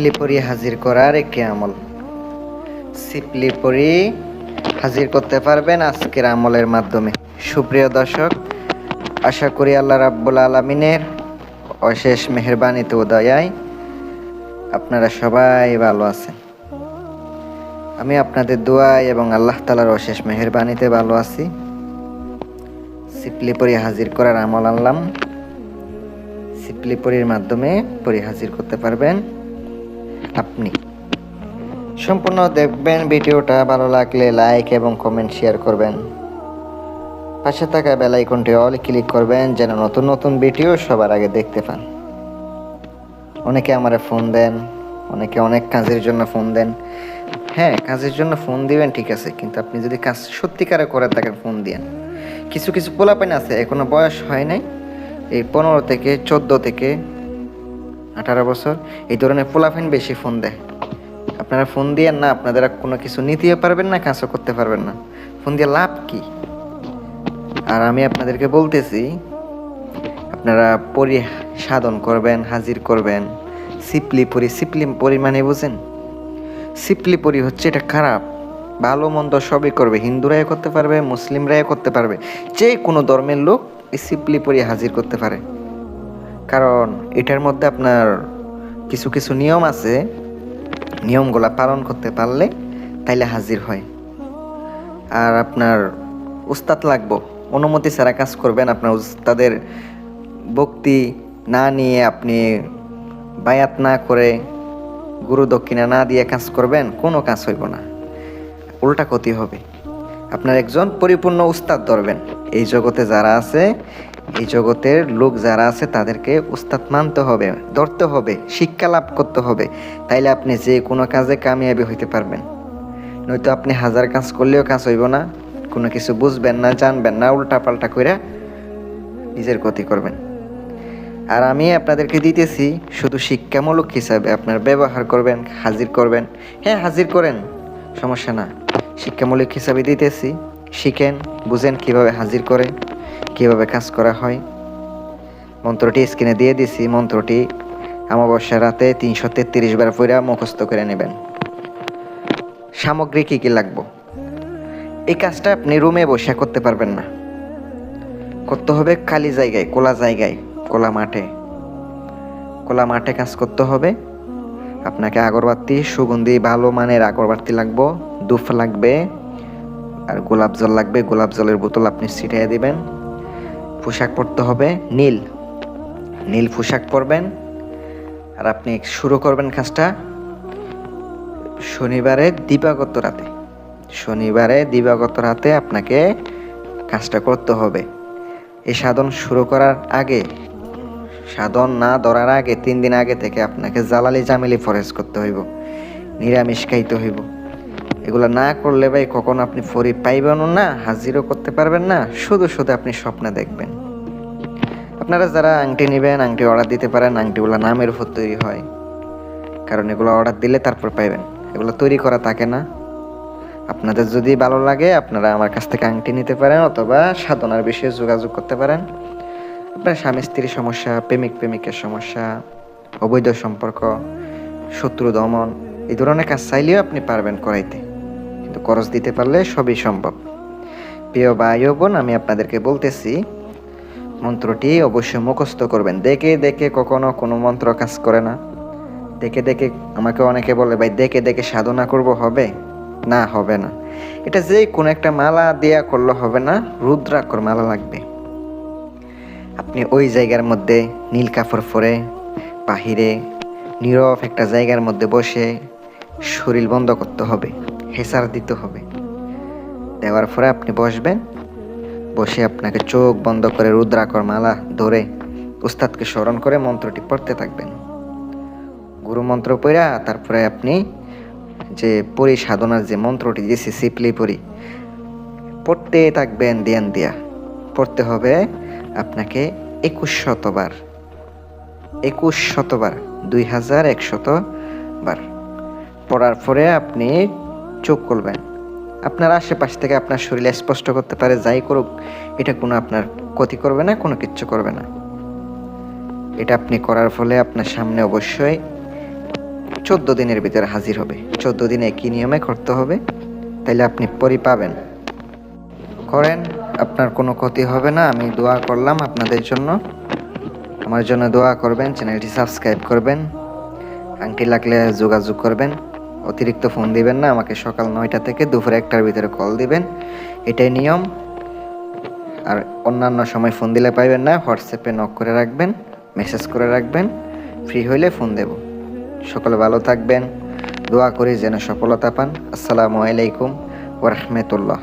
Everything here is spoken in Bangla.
সিপলি পরি হাজির করার একটি আমল? সিপলি পরি হাজির করতে পারবেন আজকের আমলের মাধ্যমে। সুপ্রিয় দর্শক, আশা করি আল্লাহ রাব্বুল আলমিনের অশেষ মেহরবানিতে উদয়ায় আপনারা সবাই ভালো আছেন। আমি আপনাদের দোয়ায় এবং আল্লাহ তালার অশেষ মেহরবানিতে ভালো আছি। সিপলি পরি হাজির করার আমল আনলাম। সিপলি পরির মাধ্যমে পরি হাজির করতে পারবেন। আপনি। সম্পূর্ণ দেখবেন ভিডিওটা, ভালো লাগলে লাইক এবং কমেন্ট শেয়ার করবেন। পাশে থাকা বেল আইকনটি অল ক্লিক করবেন, যেন নতুন নতুন ভিডিও সবার আগে দেখতে পান। অনেকে আমারে ফোন দেন, অনেকে অনেক কাজের জন্য ফোন দেন। হ্যাঁ কাজের জন্য ফোন দিবেন, ঠিক আছে, কিন্তু আপনি যদি কাজ সত্যিকারে করে থাকেন ফোন দিয়েন। কিছু কিছু পোলাপাইন আছে, এখনও বয়স হয় নাই, এই পনেরো থেকে চোদ্দ থেকে আঠারো বছর, এই ধরনের পোলাফাইন বেশি ফোন দেয়। আপনারা ফোন দিয়ে না, আপনাদের কোনো কিছু নিতেও পারবেন না, কাজও করতে পারবেন না। ফোন দিয়ে লাভ কি? আর আমি আপনাদেরকে বলতেছি, আপনারা পরি সাধন করবেন, হাজির করবেন। সিপলি পরি, সিপলি পরিমাণে বুঝেন? সিপলি পরি হচ্ছে এটা খারাপ। ভালো মন্দ সবই করবে, হিন্দুরাই করতে পারবে, মুসলিমরাই করতে পারবে। যে কোনো ধর্মের লোক এই সিপলি পরি হাজির করতে পারে। কারণ এটার মধ্যে আপনার কিছু কিছু নিয়ম আছে। নিয়মগুলা পালন করতে পারলে তাইলে হাজির হয়। আর আপনার উস্তাদ লাগবো, অনুমতি ছাড়া কাজ করবেন আপনার উস্তাদের ভক্তি না নিয়ে আপনি বায়াত না করে গুরু দক্ষিণা না দিয়ে কাজ করবেন, কোনো কাজ হইব না। উল্টা ক্ষতি হবে। আপনার একজন পরিপূর্ণ উস্তাদ ধরবেন। এই জগতে যারা আছে এই জগতের লোক যারা আছে, তাদেরকে উস্তাদ মানতে হবে, ধরতে হবে, শিক্ষা লাভ করতে হবে। তাইলে আপনি যে কোনো কাজে কামিয়াবি হইতে পারবেন। নয়তো আপনি হাজার কাজ করলেও কাজ হইব না। কোনো কিছু বুঝবেন না, জানবেন না উল্টা পাল্টা করে নিজের ক্ষতি করবেন। আর আমি আপনাদেরকে দিতেছি, শুধু শিক্ষামূলক হিসাবে আপনার ব্যবহার করবেন, হাজির করবেন। হ্যাঁ হাজির করেন, সমস্যা না। শিক্ষামূলক হিসাবে দিতেছি, শিখেন, বুঝেন কীভাবে হাজির করে। কীভাবে কাজ করা হয়? মন্ত্রটি স্ক্রিনে দিয়ে দিছি। মন্ত্রটি অমাবস্যা রাতে তিনশো তেত্রিশ বার পইরা মুখস্থ করে নেবেন। সামগ্রী কী কী লাগবো? এই কাজটা আপনি রুমে বসে করতে পারবেন না। করতে হবে খালি জায়গায় কোলা জায়গায় কোলা মাঠে। কোলা মাঠে কাজ করতে হবে। আপনাকে আগরবাতি, সুগন্ধি, ভালো মানের আগরবাতি লাগবো দুফ লাগবে, আর গোলাপ জল লাগবে। গোলাপ জলের বোতল আপনি ছিটিয়ে দিবেন। পোশাক পরতে হবে নীল। নীল পোশাক পরবেন। আর আপনি শুরু করবেন কাজটা শনিবারে দিবাগত রাতে। শনিবারে দিবাগত রাতে আপনাকে কাজটা করতে হবে। এই সাধন শুরু করার আগে, সাধন না ধরার আগে তিন দিন আগে থেকে আপনাকে জালালি জামিলি ফরেজ করতে হইব। নিরামিষ খাইতে হইব। এগুলো না করলে ভাই কখনো আপনি ফরি পাইবেনও না, হাজিরও করতে পারবেন না, শুধু শুধু আপনি স্বপ্নে দেখবেন। আপনারা যারা আংটি নেবেন, আংটি অর্ডার দিতে পারেন, আংটিগুলো নামের উপর তৈরি হয়। কারণ এগুলো অর্ডার দিলে তারপর পাইবেন। এগুলো তৈরি করা থাকে না। আপনাদের যদি ভালো লাগে, আপনারা আমার কাছ থেকে আংটি নিতে পারেন অথবা সাধনার বিষয়ে যোগাযোগ করতে পারেন। আপনার স্বামী স্ত্রীর সমস্যা, প্রেমিক, প্রেমিকের সমস্যা, অবৈধ সম্পর্ক, শত্রু দমন, এই ধরনের কাজ চাইলেও আপনি পারবেন করাইতে। খরচ দিতে পারলে সবই সম্ভব। প্রিয় ভাই বোন, আমি আপনাদেরকে বলতেছি, মন্ত্রটি অবশ্যই মুখস্থ করবেন। দেখে দেখে কখনো কোনো মন্ত্র কাজ করে না। দেখে দেখে আমাকে অনেকে বলে, ভাই, দেখে দেখে সাধনা করব, হবে? না হবে না। এটা যে কোনো একটা মালা দেয়া করলে হবে না, রুদ্রাক্ষর মালা লাগবে। আপনি ওই জায়গার মধ্যে নীল কাপড় পরে বাহিরে নীরব একটা জায়গার মধ্যে বসে শরীর বন্ধ করতে হবে। হেসার দিতে হবে। দেওয়ার পরে আপনি বসবেন। বসে আপনাকে চোখ বন্ধ করে রুদ্রাকর মালা ধরে উস্তাদকে স্মরণ করে মন্ত্রটি পড়তে থাকবেন। গুরু মন্ত্র পড়া, তারপরে আপনি যে পরি সাধনার যে মন্ত্রটি দিয়েছি, সিপলি পরি পড়তে থাকবেন ধ্যান দিয়া। পড়তে হবে আপনাকে একুশ শতবার একুশ শতবার, দুই হাজার একশত বার। পড়ার পরে আপনি চোখ খুলবেন। আপনার আশেপাশ থেকে আপনার শরীর স্পষ্ট করতে পারে, যাই করুক, এটা কোনো আপনার ক্ষতি করবে না, কোনো কিচ্ছু করবে না। এটা আপনি করার ফলে আপনার সামনে অবশ্যই চোদ্দ দিনের ভিতরে হাজির হবে। চোদ্দ দিনে কি নিয়মে করতে হবে, তাইলে আপনি পরি পাবেন। করেন, আপনার কোনো ক্ষতি হবে না, আমি দোয়া করলাম আপনাদের জন্য। আমার জন্য দোয়া করবেন, চ্যানেলটি সাবস্ক্রাইব করবেন। আংটি লাগলে যোগাযোগ করবেন। অতিরিক্ত ফোন দিবেন না, আমাকে সকাল নয়টা থেকে দুপুর একটার ভিতরে কল দিবেন। এটাই নিয়ম। আর অন্যান্য সময় ফোন দিলে পাইবেন না, হোয়াটসঅ্যাপে নক করে রাখবেন মেসেজ করে রাখবেন ফ্রি হইলে ফোন দেব। সকলে ভালো থাকবেন, দোয়া করি যেন সফলতা পান। আসসালামু আলাইকুম ওরহমতুল্লাহ